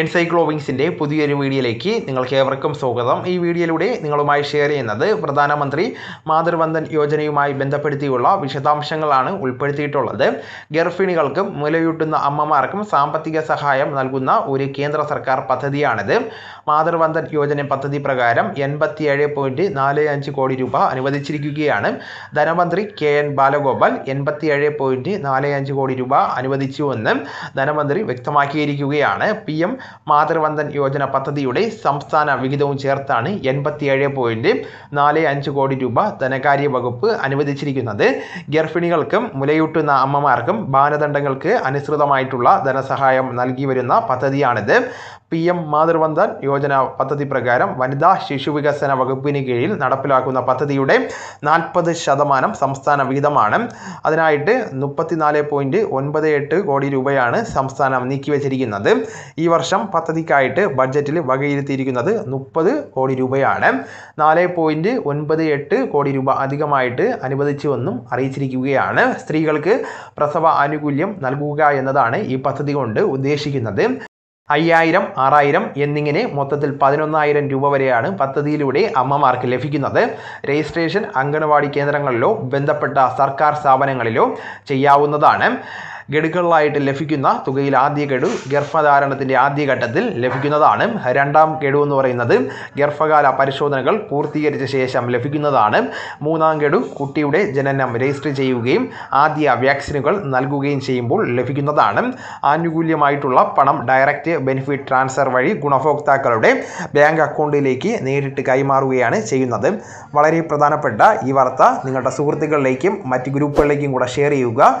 എൻസൈക്ലോവിങ്സിന്റെ പുതിയൊരു വീഡിയോയിലേക്ക് നിങ്ങൾക്ക് ഏവർക്കും സ്വാഗതം. ഈ വീഡിയോയിലൂടെ നിങ്ങളുമായി ഷെയർ ചെയ്യുന്നത് പ്രധാനമന്ത്രി മാതൃവന്ദൻ യോജനയുമായി ബന്ധപ്പെടുത്തിയുള്ള വിശദാംശങ്ങളാണ് ഉൾപ്പെടുത്തിയിട്ടുള്ളത്. ഗർഭിണികൾക്കും മുലയൂട്ടുന്ന അമ്മമാർക്കും സാമ്പത്തിക സഹായം നൽകുന്ന ഒരു കേന്ദ്ര സർക്കാർ പദ്ധതിയാണിത്. മാതൃവന്ദൻ യോജന പദ്ധതി പ്രകാരം എൺപത്തിയേഴ് പോയിന്റ് നാല് അഞ്ച് കോടി രൂപ അനുവദിച്ചിരിക്കുകയാണ്. ധനമന്ത്രി കെ എൻ ബാലഗോപാൽ എൺപത്തിയേഴ് പോയിന്റ് നാല് അഞ്ച് കോടി രൂപ അനുവദിച്ചുവെന്ന് ധനമന്ത്രി വ്യക്തമാക്കിയിരിക്കുകയാണ്. പി എം മാതൃവന്ദൻ യോജന പദ്ധതിയുടെ സംസ്ഥാന വിഹിതവും ചേർത്താണ് എൺപത്തിയേഴ് പോയിന്റ് നാല് അഞ്ച് കോടി രൂപ ധനകാര്യ വകുപ്പ് അനുവദിച്ചിരിക്കുന്നത്. ഗർഭിണികൾക്കും മുലയൂട്ടുന്ന അമ്മമാർക്കും മാനദണ്ഡങ്ങൾക്ക് അനുസൃതമായിട്ടുള്ള ധനസഹായം നൽകി വരുന്ന പദ്ധതിയാണിത്. പി എം മാതൃവന്ദൻ യോജന പദ്ധതി പ്രകാരം വനിതാ ശിശു വികസന വകുപ്പിന് കീഴിൽ നടപ്പിലാക്കുന്ന പദ്ധതിയുടെ നാൽപ്പത് ശതമാനം സംസ്ഥാന വിഹിതമാണ് അതിനായിട്ട് മുപ്പത്തിനാല് പോയിന്റ് ഒൻപത് എട്ട് കോടി രൂപയാണ് സംസ്ഥാനം നീക്കിവച്ചിരിക്കുന്നത്. ഈ വർഷം പദ്ധതിക്കായിട്ട് ബഡ്ജറ്റിൽ വകയിരുത്തിയിരിക്കുന്നത് മുപ്പത് കോടി രൂപയാണ്. നാല് പോയിന്റ് ഒൻപത് എട്ട് കോടി രൂപ അധികമായിട്ട് അനുവദിച്ചുവെന്നും അറിയിച്ചിരിക്കുകയാണ്. സ്ത്രീകൾക്ക് പ്രസവ ആനുകൂല്യം നൽകുക എന്നതാണ് ഈ പദ്ധതി കൊണ്ട് ഉദ്ദേശിക്കുന്നത്. അയ്യായിരം ആറായിരം എന്നിങ്ങനെ മൊത്തത്തിൽ പതിനൊന്നായിരം രൂപ വരെയാണ് പദ്ധതിയിലൂടെ അമ്മമാർക്ക് ലഭിക്കുന്നത്. രജിസ്ട്രേഷൻ അംഗനവാടി കേന്ദ്രങ്ങളിലോ ബന്ധപ്പെട്ട സർക്കാർ സ്ഥാപനങ്ങളിലോ ചെയ്യാവുന്നതാണ്. ഗഡുക്കളിലായിട്ട് ലഭിക്കുന്ന തുകയിൽ ആദ്യ ഗഡു ഗർഭധാരണത്തിന്റെ ആദ്യഘട്ടത്തിൽ ലഭിക്കുന്നതാണ്. രണ്ടാം ഗഡു എന്ന് പറയുന്നത് ഗർഭകാല പരിശോധനകൾ പൂർത്തീകരിച്ച ശേഷം ലഭിക്കുന്നതാണ്. മൂന്നാം ഗഡു കുട്ടിയുടെ ജനനം രജിസ്റ്റർ ചെയ്യുകയും ആദ്യ വാക്സിനുകൾ നൽകുകയും ചെയ്യുമ്പോൾ ലഭിക്കുന്നതാണ്. ആനുകൂല്യമായിട്ടുള്ള പണം ഡയറക്റ്റ് ബെനിഫിറ്റ് ട്രാൻസ്ഫർ വഴി ഗുണഭോക്താക്കളുടെ ബാങ്ക് അക്കൗണ്ടിലേക്ക് നേരിട്ട് കൈമാറുകയാണ് ചെയ്യുന്നത്. വളരെ പ്രധാനപ്പെട്ട ഈ വാർത്ത. നിങ്ങളുടെ സുഹൃത്തുക്കളിലേക്കും മറ്റ് ഗ്രൂപ്പുകളിലേക്കും കൂടെ ഷെയർ ചെയ്യുക.